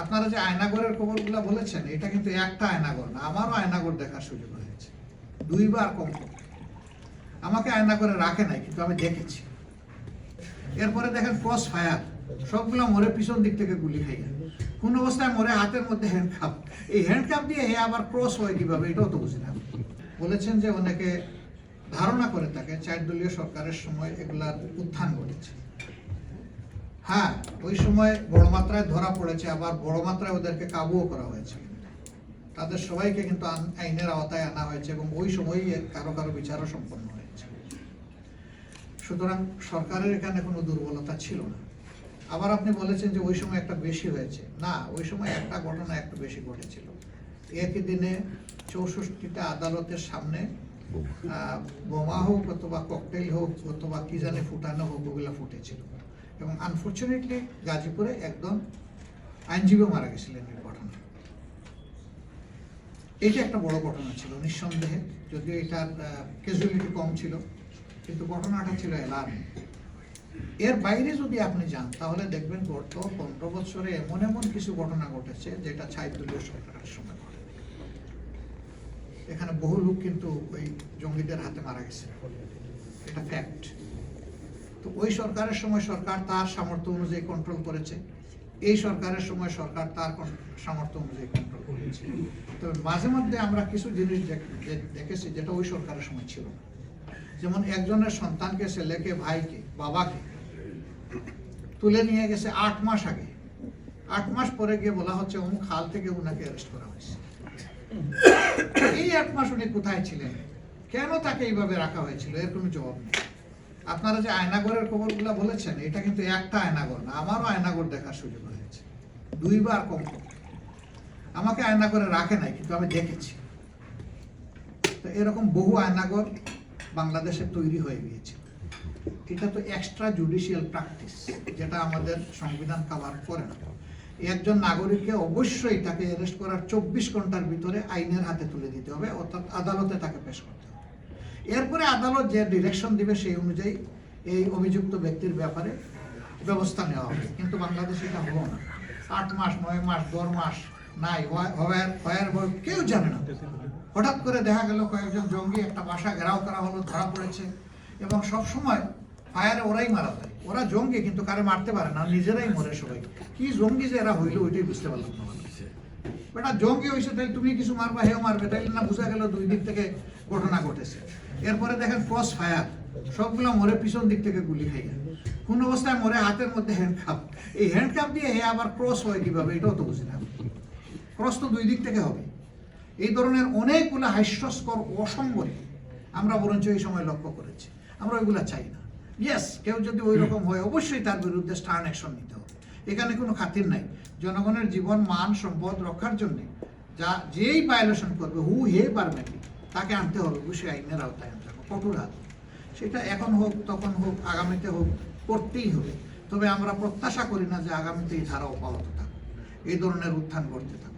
আপনারা যে আয়নাগরের খবরগুলো বলেছেন, এটা কিন্তু একটা আয়নাগর না, আমারও আয়নাগর দেখার সুযোগ হয়েছে। দুইবার কম আমাকে আয়নাগরে রাখে নাই, কিন্তু আমি দেখেছি। এরপরে দেখেন ক্রস ফায়ার সবগুলো মরে পিছন দিক থেকে গুলি খাইয়া। কোন অবস্থায় মরে হাতের মধ্যে হ্যান্ডকাপ এই হ্যান্ডকাপ দিয়ে হে আবার ক্রস হয় কীভাবে, এটাও তো বুঝি না। বলেছেন যে অনেকে ধারণা করে থাকে, চার দলীয় সরকারের সময় এগুলার উত্থান ঘটেছে। হ্যাঁ ওই সময় বড় মাত্রায় ধরা পড়েছে আবার বড় মাত্রায় ওদেরকে কাবুও করা হয়েছে। তাদের সবাইকে কিন্তু আইনের আওতায় আনা হয়েছে এবং ওই সময়ই কারও কারও বিচারও সম্পন্ন হয়েছে। সুতরাং সরকারের এখানে কোনো দুর্বলতা ছিল না। আবার আপনি বলেছেন যে ওই সময় একটা বেশি হয়েছে। না ওই সময় একটা ঘটনা একটু বেশি ঘটেছিল। একই দিনে চৌষট্টিটা আদালতের সামনে বোমা। হোক অথবা ককটেল হোক অথবা কি জানে ফুটানো হোক ওগুলো ফুটেছিল। এবং আনফর্চুনেটলি গাজীপুরে একদম আইনজীবী মারা গেছিলেন এই ঘটনা এটা একটা বড় ঘটনা ছিল, নিঃসন্দেহে, যদিও এটার ক্যাজুয়ালিটি কম ছিল, কিন্তু ঘটনাটা ছিল অ্যালার্মিং এর বাইরে যদি আপনি যান, তাহলে দেখবেন গত পনেরো বছরে এমন এমন কিছু ঘটনা ঘটেছে, যেটা ছাইদলীয় সরকারের সময় ঘটে। এখানে বহু লোক কিন্তু ওই জঙ্গিদের হাতে মারা গেছে। এটা ফ্যাক্ট তো ওই সরকারের সময় সরকার তার সামর্থ্য অনুযায়ী কন্ট্রোল করেছে। এই সরকারের সময় সরকার তার সামর্থ্য অনুযায়ী কন্ট্রোল করেছে। তবে মাঝে মধ্যে আমরা কিছু জিনিস দেখেছি যেটা ওই সরকারের সময় ছিল না। যেমন একজনের সন্তানকে, ছেলেকে, ভাইকে, বাবাকে তুলে নিয়ে গেছে আট মাস আগে। আট মাস পরে গিয়ে বলা হচ্ছে অমুক হাল থেকে উনাকে অ্যারেস্ট করা হয়েছে। এই আট মাস উনি কোথায় ছিলেন? কেন তাকে এইভাবে রাখা হয়েছিল? এর কোনো জবাব নেই। আপনারা যে আয়নাগরের খবরগুলো বলেছেন, এটা কিন্তু একটা আয়নাগর না, আমারও আয়নাগর দেখার সুযোগ হয়েছে। দুইবার কম আমাকে আয়নাগরে রাখে নাই, কিন্তু আমি দেখেছি। তো এরকম বহু আয়নাগর বাংলাদেশে তৈরি হয়ে গিয়েছে। এটা তো এক্সট্রা জুডিশিয়াল প্র্যাকটিস যেটা আমাদের সংবিধান কাভার করে না। একজন নাগরিককে অবশ্যই তাকে অ্যারেস্ট করার চব্বিশ ঘণ্টার ভিতরে আইনের হাতে তুলে দিতে হবে, অর্থাৎ আদালতে তাকে পেশ করতে হবে। এরপরে আদালত যে ডিরেকশন দিবে সেই অনুযায়ী এই অভিযুক্ত ব্যক্তির ব্যাপারে ব্যবস্থা নেওয়া হবে। কিন্তু বাংলাদেশে এটা হলো না। আট মাস, নয় মাস, দশ মাস নাই কেউ জানে না। হঠাৎ করে দেখা গেল কয়েকজন জঙ্গি একটা বাসা ঘেরাও করা হলো, ধরা পড়েছে এবং সব সময় ফায়ারে ওরাই মারা যায়। ওরা জঙ্গি, কিন্তু কারে মারতে পারে না, নিজেরাই মরে সবাই। কি জঙ্গি যে এরা হইল, ওইটাই বুঝতে পারলাম না। জঙ্গি হয়েছে তাই তুমি কিছু মারবা, হেও মারবে তাই না বোঝা গেল দুই দিক থেকে ঘটনা ঘটেছে। এরপরে দেখেন ক্রস ফায়ার সবগুলো মরে পিছন দিক থেকে গুলি খাইয়া। কোন অবস্থায় মরে হাতের মধ্যে হ্যান্ডকাপ এই হ্যান্ডকাপ দিয়ে হে আবার ক্রস হয় কীভাবে, এটাও তো বুঝি না। ক্রস তো দুই দিক থেকে হবে। এই ধরনের অনেকগুলো হাস্যস্কর অসঙ্গতি আমরা বরঞ্চ এই সময় লক্ষ্য করেছি। আমরা ওইগুলা চাই না। ইয়েস কেউ যদি ওই রকম হয়, অবশ্যই তার বিরুদ্ধে স্টার্ন অ্যাকশন নিতে হবে। এখানে কোনো খাতির নাই। জনগণের জীবন, মান, সম্পদ রক্ষার জন্য যা, যেই ভায়োলেশন করবে হু হে পারবে তাকে আনতে হবে অবশ্যই আইনের আওতায় আনতে হবে, কঠোর সেটা এখন হোক, তখন হোক, আগামীতে হোক, করতেই হবে। তবে আমরা প্রত্যাশা করি না যে আগামীতে এই ধারা অব্যাহত থাকবে এই ধরনের উত্থান করতে থাকবে